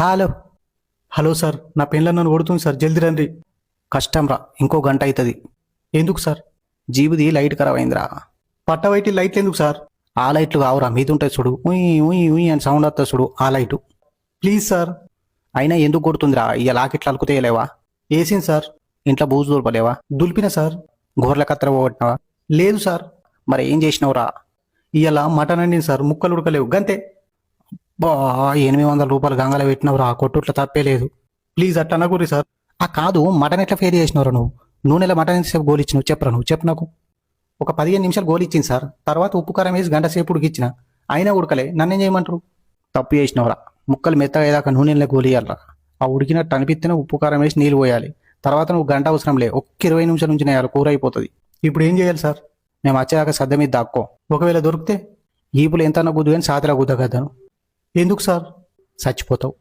Hello. Hello sir నా పెళ్ళ నన్ను కొడుతుంది సార్. జల్దీ రండి. కష్టం రా ఇంకో గంట అవుతుంది ఎందుకు సార్? జీబుది లైట్ ఖరాబ్ అయిందిరా. పట్టవైటి లైట్లు ఎందుకు సార్? ఆ లైట్లు కావురా మీద ఉంటాయి చూడు. ఉయ్ ఉయ్ ఉయ్ అని సౌండ్ వస్తుంది చూడు ఆ లైటు. Please sir. అయినా ఎందుకు కొడుతుందిరా? ఇక లాకెట్లు అలుకుతేయలేవా వేసింది సార్? ఇంట్లో బూజు దొరపలేవా దులిపిన సార్. గోర్ల కత్తెర పోగొట్టినావా? లేదు సార్. మరి ఏం చేసినావురా? ఇవాళ మటన్ అండింది సార్. ముక్కలు ఉడకలేవు. గంతే. బా ఎనిమిది వందల రూపాయలు గంగలో పెట్టినవురా కొట్టుట్లో తప్పే లేదు. ప్లీజ్ అట్లా అనకూరి సార్. ఆ కాదు మటన్ ఎట్లా ఫేర్ చేసినవరా నువ్వు? నూనెలో మటన్ సేపు గోలు చెప్పరా నువ్వు? చెప్పు నాకు. ఒక పదిహేను నిమిషాలు గోలిచ్చింది సార్. తర్వాత ఉప్పు కారం వేసి గంట సేపు ఉడికిచ్చిన. అయినా ఉడకలే. నన్నేం చేయమంటారు? తప్పు చేసినవరా. ముక్కలు మెత్త అయ్యేదాకా నూనెలో గోలియాలరా ఆ ఉడికినట్టు అనిపిస్తేనే ఉప్పు కారం వేసి నీళ్ళు పోయాలి. తర్వాత నువ్వు గంట అవసరం లే. ఒక్క ఇరవై నిమిషాల నుంచి నేయాలి కూర అయిపోతుంది. ఇప్పుడు ఏం చేయాలి సార్? మేము వచ్చేదాకా సద్ద మీద దాక్కో. ఒకవేళ దొరికితే ఈపులు ఎంత గుద్దు కానీ సాతిలా గుద్దగద్దాను ఎందుకు సార్? చచ్చిపోతావు.